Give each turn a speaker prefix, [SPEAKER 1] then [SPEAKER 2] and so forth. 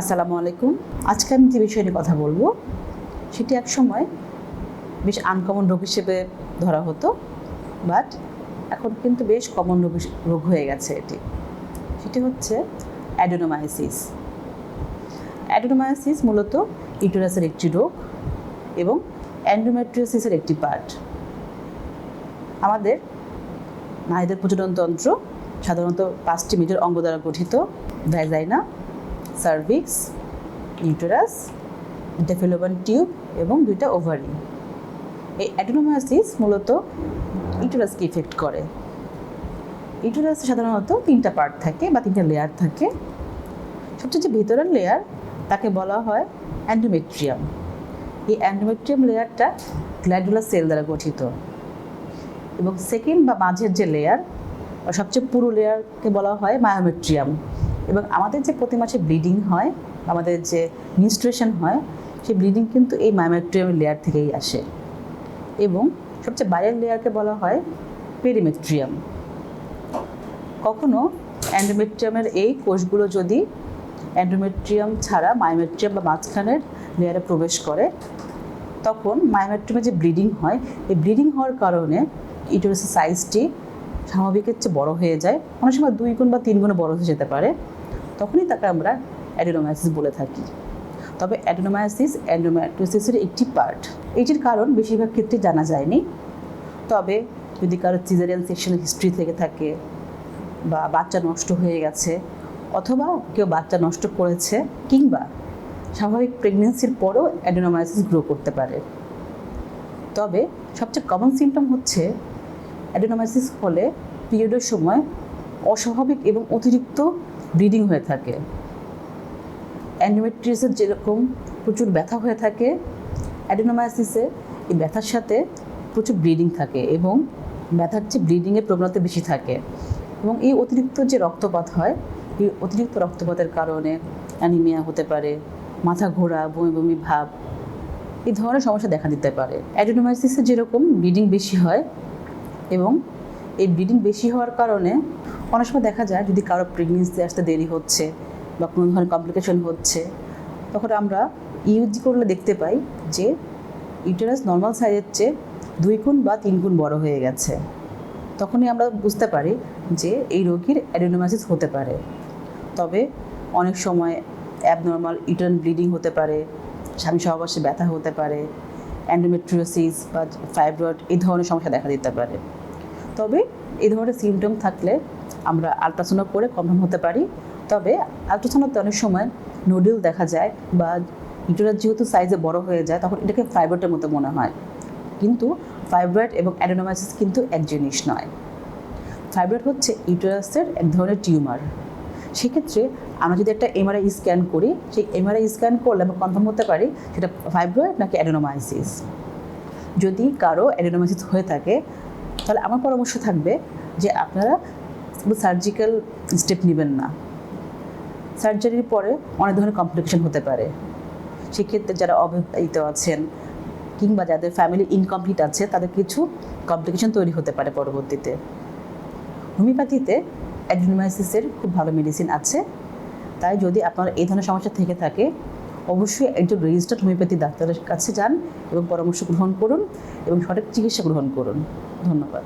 [SPEAKER 1] আসসালামু আলাইকুম। আজকে আমি যে বিষয় নিয়ে কথা বলব, সেটি এক সময় বেশ আনকমন রোগ হিসেবে ধরা হতো বাট এখন কিন্তু বেশ কমন রোগ রোগ হয়ে গেছে এটি। সেটি হচ্ছে অ্যাডোনোমাইসিস অ্যাডোনোমাইসিস মূলত ইউটেরাসের একটি রোগ এবং অ্যান্ডোমেট্রিওসিসের একটি পার্ট আমাদের নারীদের প্রজননতন্ত্র সাধারণত পাঁচটি মিটার অঙ্গ দ্বারা গঠিত vagina cervix uterus development tube এবং দুইটা ওভারি এই অ্যাডোনোমায়াসিস মূলত ইউটেরাসকে ইফেক্ট করে। ইউটেরাসে সাধারণত তিনটা পার্ট থাকে বা তিনটা লেয়ার থাকে। সবচেয়ে যে ভেতরের লেয়ার তাকে বলা হয় অ্যান্ডোমেট্রিয়াম এই অ্যান্ডোমেট্রিয়াম লেয়ারটা গ্ল্যাডুলার সেল দ্বারা গঠিত। এবং সেকেন্ড বা মাঝের যে লেয়ার সবচেয়ে পুরো লেয়ারকে বলা হয় মায়োমেট্রিয়াম এবং আমাদের যে প্রতি মাসে ব্লিডিং হয়, আমাদের যে মিনস্ট্রেশন হয় সেই ব্লিডিং কিন্তু এই মায়োমেট্রিয়াম লেয়ার থেকেই আসে। এবং সবচেয়ে বাইরের লেয়ারকে বলা হয় পেরিমেট্রিয়াম কখনো অ্যান্ডোমেট্রিয়ামের এই কোষগুলো যদি অ্যান্ডোমেট্রিয়াম ছাড়া মায়োমেট্রিয়াম বা মাঝখানের লেয়ারে প্রবেশ করে, তখন মায়োমেট্রিয়ামে যে ব্লিডিং হয়, এই ব্লিডিং হওয়ার কারণে ইউটেরাসের সাইজটি স্বাভাবিকের চেয়ে বড় হয়ে যায়, অনেক সময় দুই গুণ বা তিন গুণে বড় হয়ে যেতে পারে, তখনই তাকে আমরা অ্যাডেনোমায়াসিস বলে থাকি। তবে অ্যাডেনোমায়াসিস অ্যান্ডোম্যাট্রোসিসের একটি পার্ট এটির কারণ বেশিরভাগ ক্ষেত্রে জানা যায়নি। তবে যদি কারও সিজারিয়ান সেকশনের হিস্ট্রি থেকে থাকে বা বাচ্চা নষ্ট হয়ে গেছে, অথবা কেউ বাচ্চা নষ্ট করেছে, কিংবা স্বাভাবিক প্রেগনেন্সির পরেও অ্যাডেনোমায়াসিস গ্রো করতে পারে। তবে সবচেয়ে কমন সিমটম হচ্ছে অ্যাডেনোমাইসিস হলে পিরিয়ডের সময় অস্বাভাবিক এবং অতিরিক্ত ব্লিডিং হয়ে থাকে। অ্যান্ডোমেট্রিয়াসের যেরকম প্রচুর ব্যথা হয়ে থাকে, অ্যাডেনোমাইসিসে এই ব্যথার সাথে প্রচুর ব্লিডিং থাকে এবং ব্যথার চেয়ে ব্লিডিংয়ের প্রবণতা বেশি থাকে এবং এই অতিরিক্ত যে রক্তপাত হয়, এই অতিরিক্ত রক্তপাতের কারণে অ্যানিমিয়া হতে পারে, মাথা ঘোরা, বমি বমি ভাব, এই ধরনের সমস্যা দেখা দিতে পারে। অ্যাডেনোমাইসিসে যেরকম ব্লিডিং বেশি হয় এবং এই ব্লিডিং বেশি হওয়ার কারণে অনেক সময় দেখা যায় যদি কারও প্রেগনেন্সি আসতে দেরি হচ্ছে বা কোনো ধরনের কমপ্লিকেশন হচ্ছে, তখন আমরা ইউজি করলে দেখতে পাই যে ইউটেরাস নর্মাল সাইজের চেয়ে দুই গুণ বা তিন গুণ বড় হয়ে গেছে। তখনই আমরা বুঝতে পারি যে এই রোগীর অ্যাডোনোমাসিস হতে পারে। তবে অনেক সময় অ্যাবনর্মাল ইউটার্ন ব্লিডিং হতে পারে, স্বামী সহবাসে ব্যথা হতে পারে অ্যান্ডোমেট্রিওসিস বা ফাইব্রয়েড এই ধরনের সমস্যা দেখা দিতে পারে। তবে এই ধরনের সিমটম থাকলে আমরা আলট্রাসাউন্ড করে কনফার্ম হতে পারি। তবে আলট্রাসাউন্ডতে অনেক সময় নোডিল দেখা যায় বা ইউটেরাস যেহেতু সাইজে বড় হয়ে যায়, তখন এটাকে ফাইব্রয়েডের মতো মনে হয়। কিন্তু ফাইব্রয়েড এবং অ্যাডেনোমাইসিস কিন্তু এক জিনিস নয়। ফাইব্রয়েড হচ্ছে ইউটেরাসের এক ধরনের টিউমার সেক্ষেত্রে আমরা যদি একটা এমআরআই স্ক্যান করি, সেই এমআরআই স্ক্যান করলে আমরা কনফার্ম হতে পারি সেটা ফাইব্রয়েড নাকি অ্যাডোনোমাইসিস যদি কারও অ্যাডোনোমাইসিস হয়ে থাকে তাহলে আমার পরামর্শ থাকবে যে আপনারা সার্জিক্যাল স্টেপ নেবেন না। সার্জারির পরে অনেক ধরনের কমপ্লিকেশন হতে পারে। সেক্ষেত্রে যারা অবিবাহিত আছেন কিংবা যাদের ফ্যামিলি ইনকমপ্লিট আছে, তাদের কিছু কমপ্লিকেশন তৈরি হতে পারে পরবর্তীতে। হোমিওপ্যাথিতে অ্যাডেনোমাইসিসের খুব ভালো মেডিসিন আছে। তাই যদি আপনার এই ধরনের সমস্যা থেকে থাকে অবশ্যই একজন রেজিস্টার্ড হোমিওপ্যাথি ডাক্তারের কাছে যান এবং পরামর্শ গ্রহণ করুন এবং সঠিক চিকিৎসা গ্রহণ করুন। ধন্যবাদ।